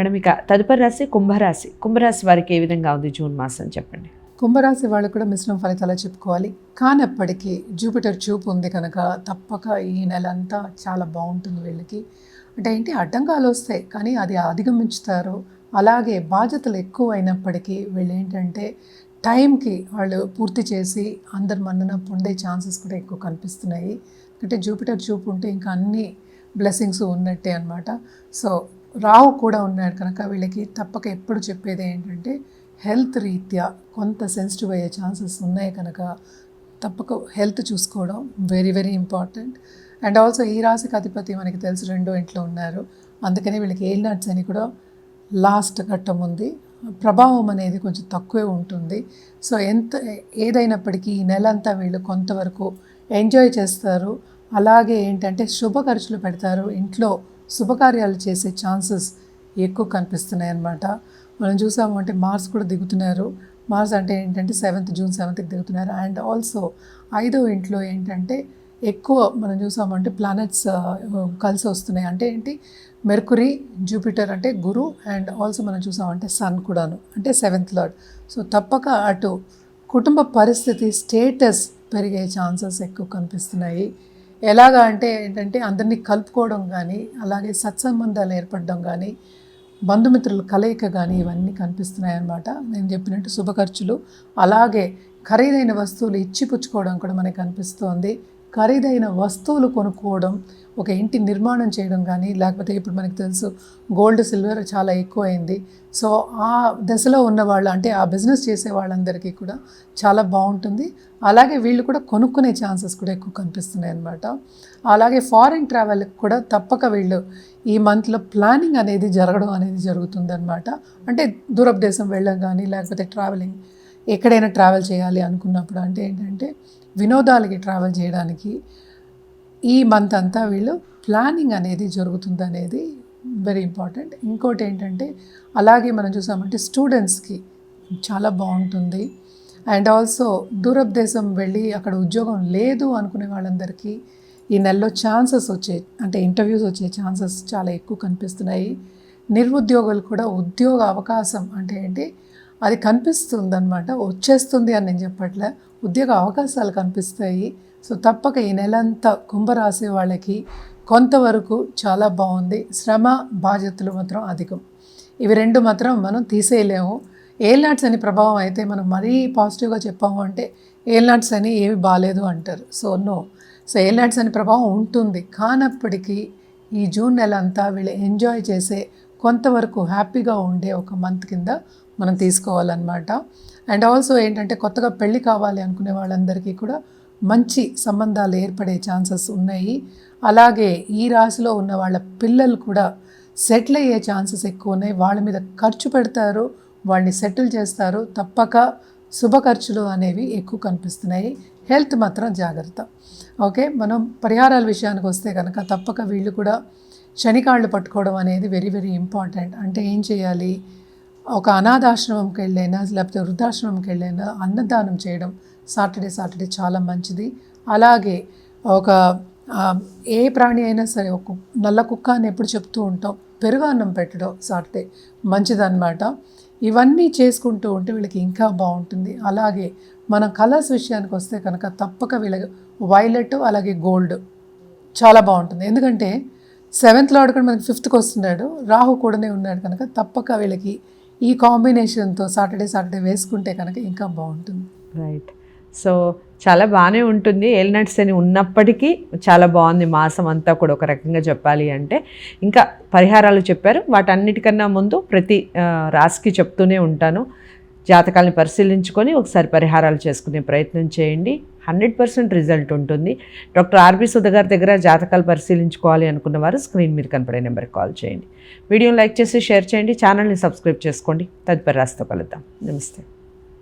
Madam ఇక తదుపరి రాశి కుంభరాశి. కుంభరాశి వారికి ఏ విధంగా ఉంది జూన్ మాసం చెప్పండి? కుంభరాశి వాళ్ళు కూడా మిశ్రమ ఫలితాలు చెప్పుకోవాలి. కానప్పటికీ జూపిటర్ చూపు ఉంది కనుక తప్పక ఈ నెల అంతా చాలా బాగుంటుంది వీళ్ళకి. అంటే ఏంటి? అడ్డంకాలు వస్తాయి కానీ అది అధిగమించుతారు. అలాగే బాధ్యతలు ఎక్కువ అయినప్పటికీ వీళ్ళు ఏంటంటే టైంకి వాళ్ళు పూర్తి చేసి అందరి మన్నన పొందే ఛాన్సెస్ కూడా ఎక్కువ కనిపిస్తున్నాయి. అంటే జూపిటర్ చూపు ఉంటే ఇంకా అన్ని బ్లెస్సింగ్స్ ఉన్నట్టే అనమాట సో రావు కూడా ఉన్నాడు కనుక వీళ్ళకి తప్పక ఎప్పుడు చెప్పేది ఏంటంటే హెల్త్ రీత్యా కొంత సెన్సిటివ్ అయ్యే ఛాన్సెస్ ఉన్నాయి కనుక తప్పక హెల్త్ చూసుకోవడం very very important. And also ఈ రాశికి అధిపతి మనకి తెలుసు రెండో ఇంట్లో ఉన్నారు. అందుకని వీళ్ళకి ఏల్ నట్స్ అని కూడా లాస్ట్ ఘట్టం ఉంది. ప్రభావం అనేది కొంచెం తక్కువే ఉంటుంది. సో ఎంత ఏదైనప్పటికీ ఈ నెల అంతా వీళ్ళు కొంతవరకు ఎంజాయ్ చేస్తారు. అలాగే ఏంటంటే శుభ ఖర్చులు పెడతారు ఇంట్లో. శుభకార్యాలు చేసే ఛాన్సెస్ ఎక్కువ కనిపిస్తున్నాయి అన్నమాట మనం చూసాము అంటే మార్స్ కూడా దిగుతున్నారు. మార్స్ అంటే ఏంటంటే సెవెంత్ జూన్ సెవెంత్కి దిగుతున్నారు. అండ్ ఆల్సో ఐదో ఇంట్లో ఏంటంటే ఎక్కువ మనం చూసామంటే ప్లానెట్స్ కలిసి వస్తున్నాయి. అంటే ఏంటి? మెర్కురీ జూపిటర్ అంటే గురు అండ్ ఆల్సో మనం చూసామంటే సన్ కూడాను అంటే సెవెంత్ లార్డ్. సో తప్పక అటు కుటుంబ పరిస్థితి స్టేటస్ పెరిగే ఛాన్సెస్ ఎక్కువ కనిపిస్తున్నాయి. ఎలాగా అంటే ఏంటంటే అందరినీ కలుపుకోవడం కానీ అలాగే సత్సంబంధాలు ఏర్పడడం కానీ బంధుమిత్రుల కలయిక కానీ ఇవన్నీ కనిపిస్తున్నాయి అన్నమాట నేను చెప్పినట్టు శుభ ఖర్చులు అలాగే ఖరీదైన వస్తువులు ఇచ్చి పుచ్చుకోవడం కూడా మనకి కనిపిస్తోంది. ఖరీదైన వస్తువులు కొనుక్కోవడం ఒక ఇంటి నిర్మాణం చేయడం కానీ లేకపోతే ఇప్పుడు మనకు తెలుసు గోల్డ్ సిల్వర్ చాలా ఎక్కువైంది. సో ఆ దశలో ఉన్న వాళ్ళు అంటే ఆ బిజినెస్ చేసే వాళ్ళందరికీ కూడా చాలా బాగుంటుంది. అలాగే వీళ్ళు కూడా కొనుక్కునే ఛాన్సెస్ కూడా ఎక్కువ కనిపిస్తున్నాయి అన్నమాట. అలాగే ఫారిన్ ట్రావెల్ కూడా తప్పక వీళ్ళు ఈ మంత్లో ప్లానింగ్ అనేది జరగడం అనేది జరుగుతుంది అనమాట అంటే దూరపు దేశం వెళ్ళడం కానీ లేకపోతే ట్రావెలింగ్ ఎక్కడైనా ట్రావెల్ చేయాలి అనుకున్నప్పుడు అంటే ఏంటంటే వినోదాలకి ట్రావెల్ చేయడానికి ఈ మంత్ అంతా వీళ్ళు ప్లానింగ్ అనేది జరుగుతుంది అనేది వెరీ ఇంపార్టెంట్. ఇంకోటి ఏంటంటే అలాగే మనం చూసామంటే స్టూడెంట్స్కి చాలా బాగుంటుంది. అండ్ ఆల్సో దూరపు దేశం వెళ్ళి అక్కడ ఉద్యోగం లేదు అనుకునే వాళ్ళందరికీ ఈ నెలలో ఛాన్సెస్ వచ్చే అంటే ఇంటర్వ్యూస్ వచ్చే ఛాన్సెస్ చాలా ఎక్కువ కనిపిస్తున్నాయి. నిరుద్యోగులు కూడా ఉద్యోగ అవకాశం అంటే ఏంటి అది కనిపిస్తుంది అనమాట వచ్చేస్తుంది అని నేను చెప్పట్లే. ఉద్యోగ అవకాశాలు కనిపిస్తాయి. సో తప్పక ఈ నెలంతా కుంభరాశి వాళ్ళకి కొంతవరకు చాలా బాగుంది. శ్రమ బాధ్యతలు మాత్రం అధికం. ఇవి రెండు మాత్రం మనం తీసేయలేము. ఏల్నాట్స్ అని ప్రభావం అయితే మనం మరీ పాజిటివ్గా చెప్పాము అంటే ఏల్నాట్స్ అని ఏమి బాగాలేదు అంటారు. So no. సో ఏల్నాట్స్ అని ప్రభావం ఉంటుంది. కానప్పటికీ ఈ జూన్ నెల అంతా వీళ్ళు ఎంజాయ్ చేసే కొంతవరకు హ్యాపీగా ఉండే ఒక మంత్ కింద మనం తీసుకోవాలన్నమాట. అండ్ ఆల్సో ఏంటంటే కొత్తగా పెళ్ళి కావాలి అనుకునే వాళ్ళందరికీ కూడా మంచి సంబంధాలు ఏర్పడే ఛాన్సెస్ ఉన్నాయి. అలాగే ఈ రాశిలో ఉన్న వాళ్ళ పిల్లలు కూడా సెటిల్ అయ్యే ఛాన్సెస్ ఎక్కువ ఉన్నాయి. వాళ్ళ మీద ఖర్చు పెడతారు వాళ్ళని సెటిల్ చేస్తారు. తప్పక శుభ ఖర్చులు అనేవి ఎక్కువ కనిపిస్తున్నాయి. హెల్త్ మాత్రం జాగ్రత్త. ఓకే? మనం పరిహారాల విషయానికి వస్తే కనుక తప్పక వీళ్ళు కూడా శనికాళ్ళు పట్టుకోవడం అనేది వెరీ వెరీ ఇంపార్టెంట్ అంటే ఏం చేయాలి? ఒక అనాథాశ్రమంకి వెళ్ళైనా లేకపోతే వృద్ధాశ్రమంకి వెళ్ళైనా అన్నదానం చేయడం సాటర్డే సాటర్డే చాలా మంచిది. అలాగే ఒక ఏ ప్రాణి అయినా సరే ఒక నల్ల కుక్క అని ఎప్పుడు చెప్తూ ఉంటాం. పెరుగు అన్నం పెట్టడం సాటర్డే మంచిదన్నమాట. ఇవన్నీ చేసుకుంటూ ఉంటే వీళ్ళకి ఇంకా బాగుంటుంది. అలాగే మనం కలర్స్ విషయానికి వస్తే కనుక తప్పక వీళ్ళకి వైలెట్ అలాగే గోల్డ్ చాలా బాగుంటుంది. ఎందుకంటే సెవెంత్లో లార్డ్ మనకి ఫిఫ్త్కి వస్తున్నాడు. రాహు కూడానే ఉన్నాడు కనుక తప్పక వీళ్ళకి ఈ కాంబినేషన్తో సాటర్డే సాటర్డే వేసుకుంటే కనుక ఇంకా బాగుంటుంది. రైట్ సో చాలా బాగానే ఉంటుంది. ఏల్నట్స్ అని ఉన్నప్పటికీ చాలా బాగుంది మాసం అంతా కూడా ఒక రకంగా చెప్పాలి అంటే. ఇంకా పరిహారాలు చెప్పారు. వాటన్నిటికన్నా ముందు ప్రతి రాశికి చెప్తూనే ఉంటాను. జాతకాలను పరిశీలించుకొని ఒకసారి పరిహారాలు చేసుకునే ప్రయత్నం చేయండి. హండ్రెడ్ పర్సెంట్ రిజల్ట్ ఉంటుంది. డాక్టర్ ఆర్బి సుధ గారి దగ్గర జాతకాలు పరిశీలించుకోవాలి అనుకున్న వారు స్క్రీన్ మీద కనపడే నెంబర్కి కాల్ చేయండి. వీడియోని లైక్ చేసి షేర్ చేయండి. ఛానల్ని సబ్స్క్రైబ్ చేసుకోండి. తదుపరి రాస్తో కలుద్దాం. నమస్తే.